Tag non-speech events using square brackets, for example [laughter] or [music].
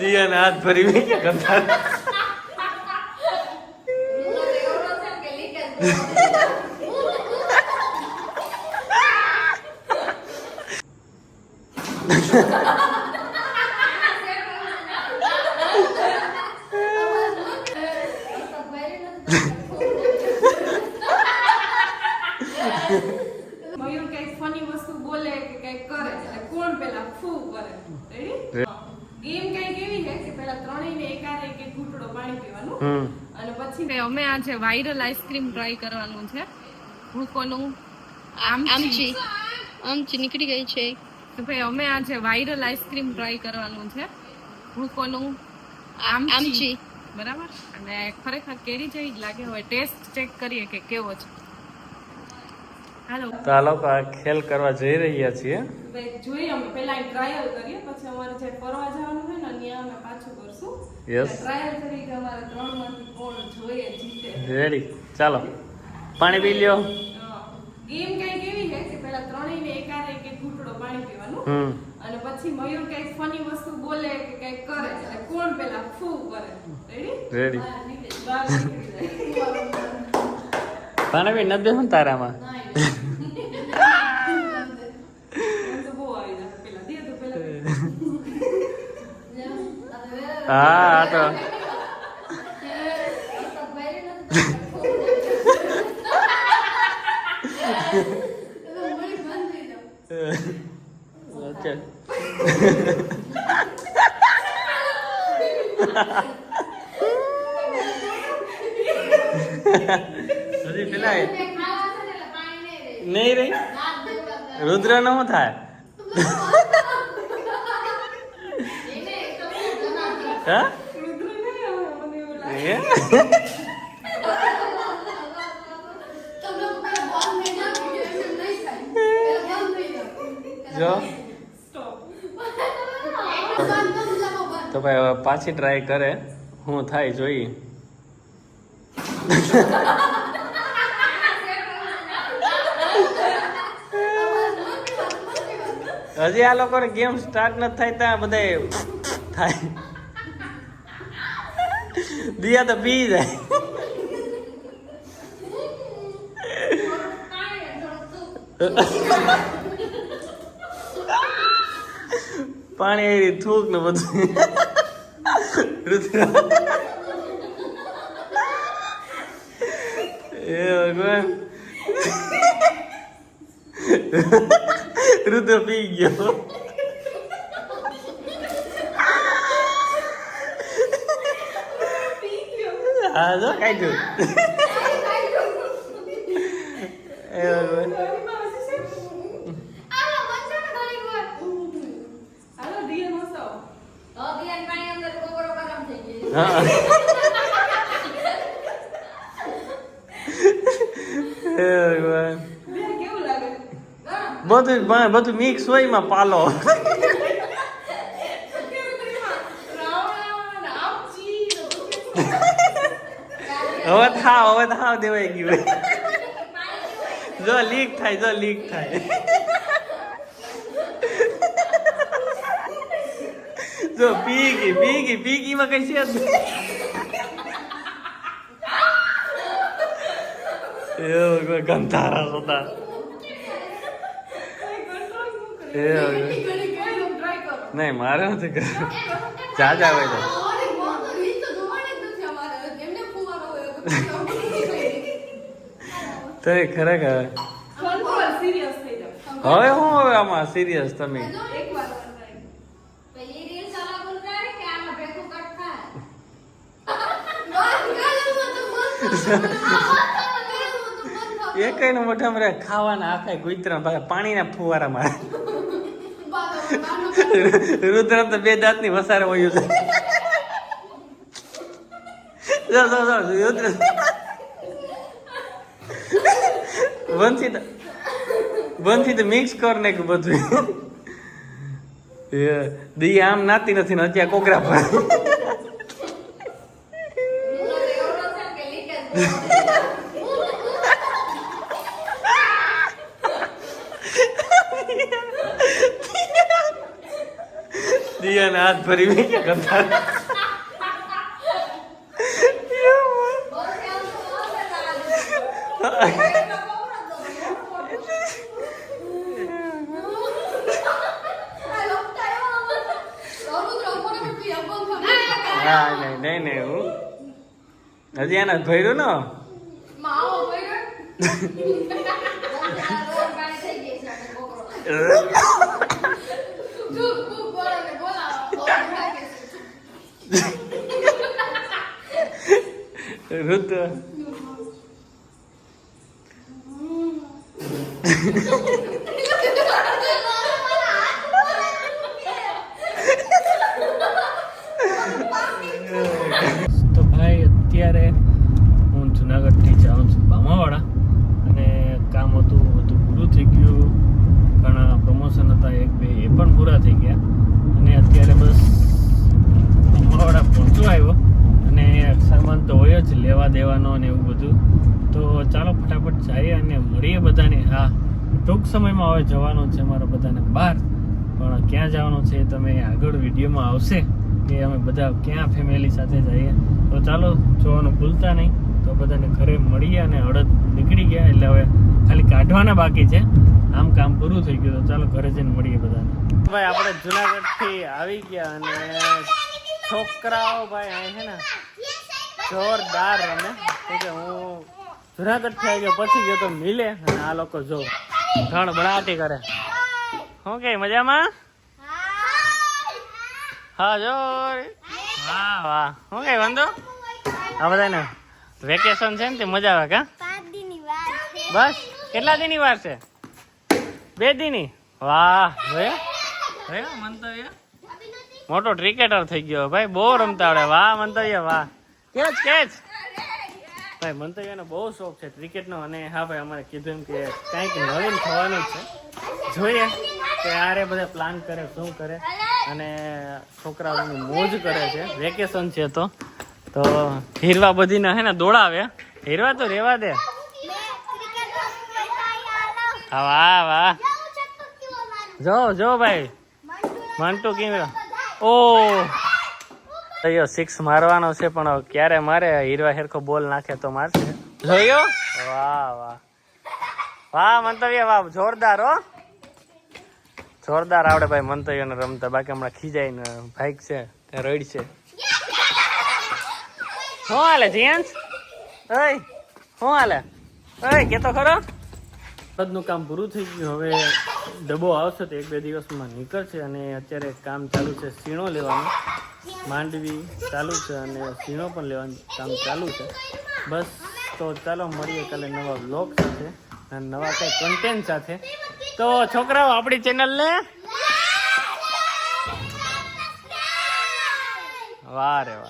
દિયાને હાથ ભરી મેં ક્યાં કરતા. મયુર [laughs] કંઈક ફની વસ્તુ બોલે કે કંઈક કરે એટલે કોણ પેલા ફૂ કરે રેડી ગેમ કંઈક એવી છે કે પેલા ત્રણેયને એકારે એક એક ઘૂંટડો પાણી પીવાનું. અને પછી અમે આજે વાયરલ આઈસ્ક્રીમ ટ્રાય કરવાનું છે ભૂકોનું કોનું? આમચી આમચી નીકળી ગઈ છે. તો ભાઈ અમે આજે વાયરલ આઈસ્ક્રીમ ટ્રાય કરવાનું છે ભૂકોનું કોનું? આમચી બરાબર? અને ખરેખર કેરી જેવી જ લાગે હવે ટેસ્ટ ચેક કરીએ કે કેવો છે. તો આ લોકો ખેલ કરવા જઈ રહ્યા છીએ. જોઈએ અમે પહેલા ટ્રાયલ કરીએ પછી અમારે જે ફરવા જવાનું હોય ને ત્યાં અમે પાછું કરશું યસ ટ્રાયલ કરી કે અમારે ત્રણમાંથી કોણ જોઈએ જીતે. રેડી ચાલો. પાણી પી લ્યો. ગેમ કઈ કેવી છે કે પહેલા ત્રણેયને એકારે એક ઘૂંટડો પાણી પીવાનું. અને પછી મયુર કઈ ફની વસ્તુ બોલે કે કઈ કરે એટલે કોણ પહેલા ફૂ કરે? રેડી રેડી પાણી પી નથી તારામાં એમ તો બહુ આવી જશે પેલા દે તો પેલા હા તો ઓકે હજી પેલા નહીં રહી રુદ્ર નો થાય હા? જો તો ભાઈ હવે પાછી ટ્રાય કરે હું થાય જોઈએ હજી આ લોકોને ગેમ સ્ટાર્ટ નથી થાય ત્યાં બધા થાય દિયા તો પી જાય પાણી એ થૂક ને બધું. રુદ્ર એ રુદ્ર પી ગયો. હા જો કાઢ્યું બધું બધું મિક્સ હોયમાં પાલો હવે થાવ હવે થાવ દેવાઈ ગયું જો લીક થાય જો લીક થાય. જો પી ગઈ પી ગઈ પી ગઈ માં કઈ છે. એવું. ગંધારા હતા નહીં મારે નથી જા જા હોય તો એ ખરેખર. હવે હું હવે આમાં સિરિયસ તમે? [laughs] એક ને મોઢામાં રે ખાવાના આખા ગુતરા ભાઈ પાણીના ફુવારા મારે રુદ્ર તો બે દાંતની વસારે વયું છે. જો, જો, જો, રુદ્ર વનથી તો વનથી તો મિક્સ કર ને કે બધું. દી આમ નાતી નથી ને અત્યારે કોકરા પર. દિયાને હાથ ભરી મેં ક્યાં કરતા. હા નહીં નહીં નહીં હું હજી એને ભર્યું ને ઋતુ તો ભાઈ, અત્યારે હું જુનાગઢથી જાઉં છું બામાવાડા. અને કામ હતું, બધું પૂરું થઈ ગયું. ઘણા પ્રમોશન હતા એક, બે, એ પણ પૂરા થઈ ગયા. અને અત્યારે બસ બામાવાડા પહોંચવા આવ્યો. અને સામાન તો હોય જ, લેવા દેવાનો ને એવું બધું. તો ચાલો ફટાફટ જઈએ અને મળીએ બધાને. હા. ટૂંક સમયમાં હવે જવાનું છે મારા બધાને બહાર પણ ક્યાં જવાનું છે એ તમે આગળ વિડીયોમાં આવશે. કે અમે બધા ક્યાં ફેમિલી સાથે જઈએ. તો ચાલો, જોવાનું ભૂલતા નહીં. તો બધાને ઘરે મળીએ અને અડદ નીકળી ગયા. એટલે હવે ખાલી કાઢવાના બાકી છે. આમ કામ પૂરું થઈ ગયું. તો ચાલો ઘરે જઈને મળીએ બધાને. ભાઈ, આપણે જુનાગઢથી આવી ગયા અને છોકરાઓ ભાઈ અહીં છે ને જોરદાર રમે. કે હું જુનાગઢથી આવી ગયો, પછી ગયો તો મિલે. અને આ લોકો જો ઘણ બળાટી કરે. શું કે, મજામાં? હા જો વાહ વાહ. શું કે વાંધો આ બધાને વેકેશન છે ને તે મજા આવે કા? બસ, કેટલા દીની વાર છે? બે દીની વાહ, જોયો? મોટો ક્રિકેટર થઈ ગયો ભાઈ, બહુ રમતા આવડે. વાહ, મંતવ્ય, વાહ. કેચ કેચ ભાઈ મંતવ્યનો બહુ શોખ છે ક્રિકેટનો અને હા ભાઈ અમારે કીધું એમ કે કંઈક નવીન થવાનું છે. જોઈએ કે આરે બધા પ્લાન કરે શું કરે. અને છોકરાઓની મોજ કરે છે. વેકેશન છે તો. તો હીરવા બધીને હે ને દોડાવે. હીરવા તો રેવા દે. હા વાહ વાહ. જો જો ભાઈ. મંટુ કેમ ઓ તૈયો સિક્સ મારવાનો છે પણ ક્યારે મારે? હીરવા હેરખો બોલ નાખે તો મારશે. જોયો? વાહ વાહ. વાહ મંતવ્ય વાહ જોરદાર હો. જોરદાર આવડે ભાઈ મંતવ્યને રમતા. બાકી હમણાં ખીજાય ને ભાઈક છે રડ છે. શું હાલે જીયાંશ ઓય શું હાલે? ઓય કે તો ખરો? નું કામ પૂરું થઈ ગયું. હવે ડબ્બો આવશે તો એક બે દિવસમાં નીકળશે અને અત્યારે કામ ચાલુ છે સીણો લેવાનું. માંડવી ચાલુ છે અને સીણો પણ લેવાનું કામ ચાલુ છે. બસ, તો ચાલો મળીએ કાલે નવા બ્લોગ સાથે અને નવા કંઈ કન્ટેન્ટ સાથે. તો છોકરાઓ, આપણી ચેનલને વાહ રે વાહ.